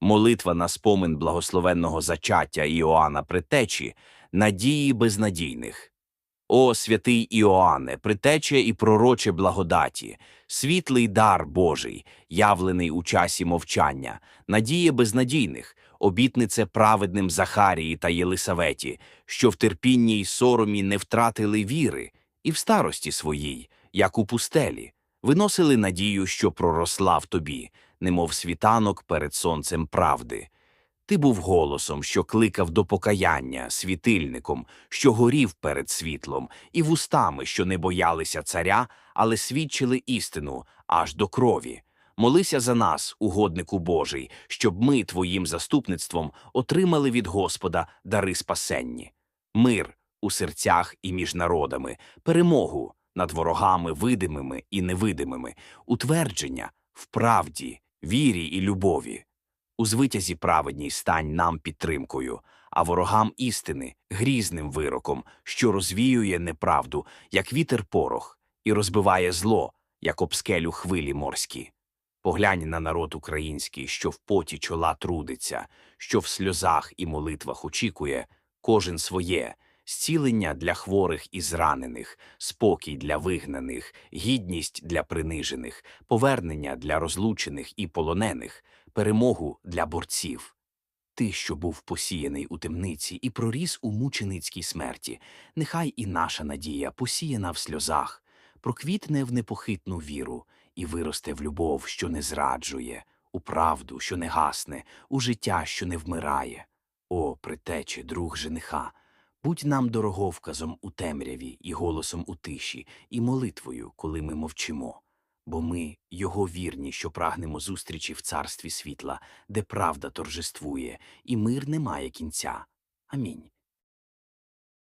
молитва на спомин благословенного зачаття Іоанна Притечі, надії безнадійних. О, святий Іоанне, притече і пророче благодаті, світлий дар Божий, явлений у часі мовчання, надія безнадійних, обітнице праведним Захарії та Єлисаветі, що в терпінні й соромі не втратили віри, і в старості своїй, як у пустелі, виносили надію, що проросла в тобі, немов світанок перед сонцем правди. Ти був голосом, що кликав до покаяння, світильником, що горів перед світлом, і вустами, що не боялися царя, але свідчили істину аж до крові. Молися за нас, угоднику Божий, щоб ми твоїм заступництвом отримали від Господа дари спасенні, мир у серцях і між народами, перемогу над ворогами видимими і невидимими, утвердження в правді, вірі і любові. У звитязі праведній стань нам підтримкою, а ворогам істини грізним вироком, що розвіює неправду, як вітер порох, і розбиває зло, як об скелю хвилі морські. Поглянь на народ український, що в поті чола трудиться, що в сльозах і молитвах очікує, кожен своє, зцілення для хворих і зранених, спокій для вигнаних, гідність для принижених, повернення для розлучених і полонених, перемогу для борців. Ти, що був посіяний у темниці і проріс у мученицькій смерті, нехай і наша надія посіяна в сльозах, проквітне в непохитну віру і виросте в любов, що не зраджує, у правду, що не гасне, у життя, що не вмирає. О, притече, друг жениха, будь нам дороговказом у темряві і голосом у тиші, і молитвою, коли ми мовчимо бо ми його вірні, що прагнемо зустрічі в царстві світла, де правда торжествує, і мир не має кінця. Амінь.